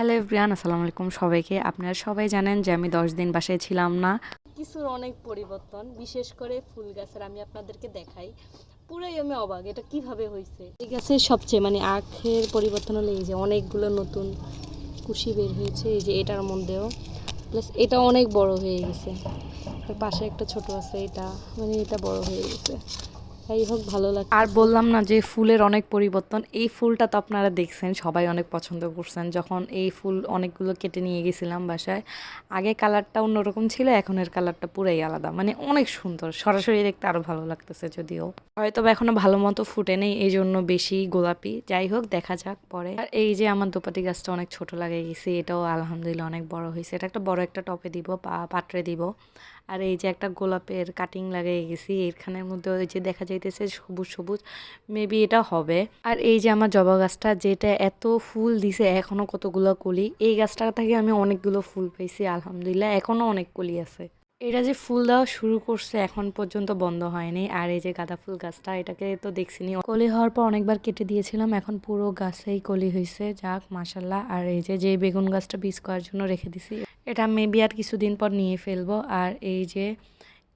Hello everyone আসসালামু আলাইকুম সবাইকে। আপনারা সবাই জানেন যে আমি দশ দিন বাসায় ছিলাম না। কিছুর অনেক পরিবর্তন, বিশেষ করে ফুল গাছের আমি আপনাদেরকে দেখাই। পুরাই আমি অবাক, এটা কীভাবে হয়েছে এই গাছের সবচেয়ে মানে আখের পরিবর্তন হলে এই যে অনেকগুলো নতুন কুশি বের হয়েছে, এই যে এটার মধ্যেও। প্লাস এটা অনেক বড় হয়ে গেছে। পাশে একটা ছোট আছে, এটা মানে এটা বড় হয়ে গেছে। যাই হোক, ভালো লাগে আর বললাম না যে ফুলের অনেক পরিবর্তন, এই ফুলটা তো আপনারা দেখছেন, সবাই অনেক পছন্দ করছেন। যখন এই ফুল অনেকগুলো কেটে নিয়ে গেছিলাম বাসায়, আগে কালারটা অন্যরকম ছিল, এখনের কালারটা পুরাই আলাদা। মানে অনেক সুন্দর, সরাসরি দেখতে আরও ভালো লাগতেছে যদিও। হয়তো বা এখনও ভালো মতো ফুটে নেই, এই জন্য বেশি গোলাপি। যাই হোক, দেখা যাক পরে। আর এই যে আমার দোপাটি গাছটা অনেক ছোট লাগে গেছে, এটাও আলহামদুলিল্লাহ অনেক বড় হয়েছে। এটা একটা বড় একটা টপে দিব বা পাত্রে দিব। আর এই যে একটা গোলাপের কাটিং লাগিয়ে গেছি, এখানের মধ্যে ওই যে দেখা যাইতেছে সবুজ সবুজ মেবি এটা হবে। আর এই যে আমার জবা গাছটা যেটা এত ফুল দিছে, এখনও কতগুলো কলি, এই গাছটা থেকে আমি অনেকগুলো ফুল পেয়েছি আলহামদুলিল্লাহ, এখনও অনেক কলি আছে। এটা যে ফুল দেওয়া শুরু করছে, এখন পর্যন্ত বন্ধ হয়নি। আর এই যে গাঁদা ফুল গাছটা, এটাকে তো দেখছিনি। কলি হওয়ার পর অনেকবার কেটে দিয়েছিলাম, এখন পুরো গাছেই কলি হয়েছে যাক মাসাল্লাহ আর এই যে যে বেগুন গাছটা বীজ করার জন্য রেখে দিছি। এটা মেবি আর কিছুদিন পর নিয়ে ফেলব। আর এই যে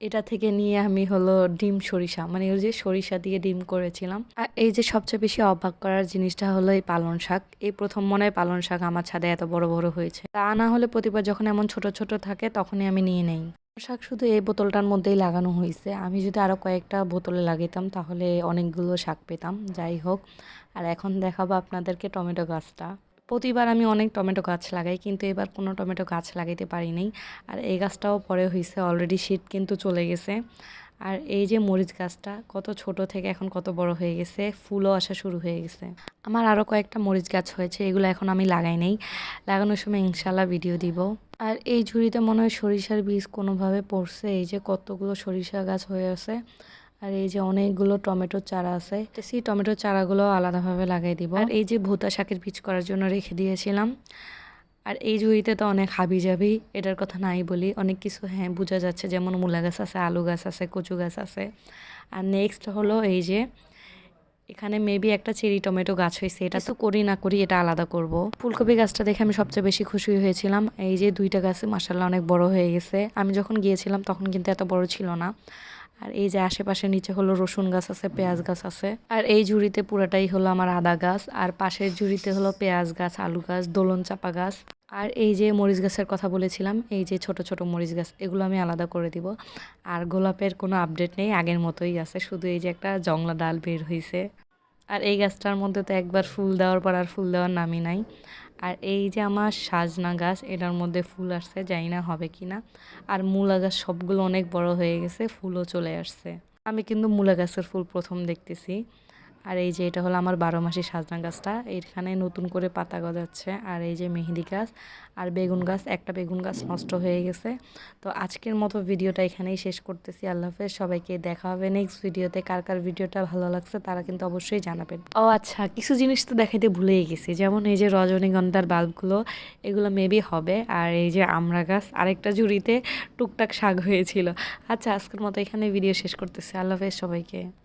এটা থেকে নিয়ে আমি হলো ডিম সরিষা মানে ওই যে সরিষা দিয়ে ডিম করেছিলাম। আর এই যে সবচেয়ে বেশি অবাক করার জিনিসটা হলো এই পালন শাক। এই প্রথম মনে হয় পালন শাক আমার ছাদে এত বড় বড় হয়েছে। তা না হলে প্রতিবার যখন এমন ছোট ছোট থাকে তখনই আমি নিয়ে নেই। শাক শুধু এই বোতলটার মধ্যেই লাগানো হয়েছে। আমি যদি আরও কয়েকটা বোতলে লাগাইতাম তাহলে অনেকগুলো শাক পেতাম। যাই হোক, আর এখন দেখাবো আপনাদেরকে টমেটো গাছটা। প্রতিবার আমি অনেক টমেটো গাছ লাগাই, কিন্তু এবার কোনো টমেটো গাছ লাগাইতে পারিনি আর এই গাছটাও পরে হয়েছে অলরেডি শীত কিন্তু চলে গেছে। আর এই যে মরিচ গাছটা কত ছোট থেকে এখন কত বড় হয়ে গেছে, ফুলও আসা শুরু হয়ে গেছে। আমার আরও কয়েকটা মরিচ গাছ হয়েছে, এগুলো এখন আমি লাগাই নেই। লাগানোর সময় ইনশাল্লাহ ভিডিও দিব। আর এই ঝুড়িতে মনে হয় সরিষার বীজ কোনোভাবে পড়ছে, এই যে কতগুলো সরিষা গাছ হয়ে আছে। আর এই যে অনেকগুলো টমেটোর চারা আছে সেই টমেটোর চারাগুলো আলাদাভাবে লাগাই দিব। আর এই যে ভুতা শাকের বীজ করার জন্য রেখে দিয়েছিলাম। আর এই ঝুড়িতে তো অনেক হাবি যাবি এটার কথা নাই বলি। অনেক কিছু হ্যাঁ বোঝা যাচ্ছে। যেমন মূলা গাছ আছে, আলু গাছ আছে, কচু গাছ আছে। আর নেক্সট হলো এই যে, এখানে মেবি একটা চেরি টমেটো গাছ হয়েছে। এটা তো করি না করি, এটা আলাদা করব। ফুলকপি গাছটা দেখে আমি সবচেয়ে বেশি খুশি হয়েছিলাম। এই যে দুইটা গাছে মাসাল্লাহ অনেক বড় হয়ে গেছে। আমি যখন গিয়েছিলাম, তখন কিন্তু এত বড় ছিল না। আর এই যে আশেপাশে নিচে হলো রসুন গাছ আছে, পেঁয়াজ গাছ আছে। আর এই ঝুড়িতে পুরাটাই হলো আমার আদা গাছ, আর পাশের ঝুড়িতে হলো পেঁয়াজ গাছ, আলু গাছ, দোলন চাপা গাছ। আর এই যে মরিচ গাছের কথা বলেছিলাম, এই যে ছোট ছোট মরিচ গাছ, এগুলো আমি আলাদা করে দিব। আর গোলাপের কোনো আপডেট নেই, আগের মতোই আছে, শুধু এই যে একটা জংলা ডাল বের হয়েছে আর এই গাছটার মধ্যে তো একবার ফুল দেওয়ার পর আর ফুল দেওয়ার নামই নাই। আর এই যে আমার সাজনা গাছ, এটার মধ্যে ফুল আসছে, জানি না হবে কি না। আর মূলা গাছ সবগুলো অনেক বড় হয়ে গেছে, ফুলও চলে আসছে। আমি কিন্তু মূলা গাছের ফুল প্রথম দেখতেছি। আর এই যে এটা হলো আমার বারো মাসি সাজনা গাছটা। এখানে নতুন করে পাতা গজাচ্ছে আর এই যে মেহেদি গাছ আর বেগুন গাছ, একটা বেগুন গাছ নষ্ট হয়ে গেছে। তো আজকের মতো ভিডিওটা এখানেই শেষ করতেছি। আল্লাহ হাফেজ, সবাইকে দেখা হবে নেক্সট ভিডিওতে। কার কার ভিডিওটা ভালো লাগছে তারা কিন্তু অবশ্যই জানাবেন। ও আচ্ছা কিছু জিনিস তো দেখাইতে ভুলেই গেছি। যেমন এই যে রজনীগন্ধার বাল্বগুলো, এগুলো মেবি হবে। আর এই যে আমরা গাছ, আরেকটা ঝুড়িতে টুকটাক শাক হয়েছিল। আচ্ছা আজকের মতো এখানে ভিডিও শেষ করতেছি। আল্লাহ হাফেজ, সবাইকে।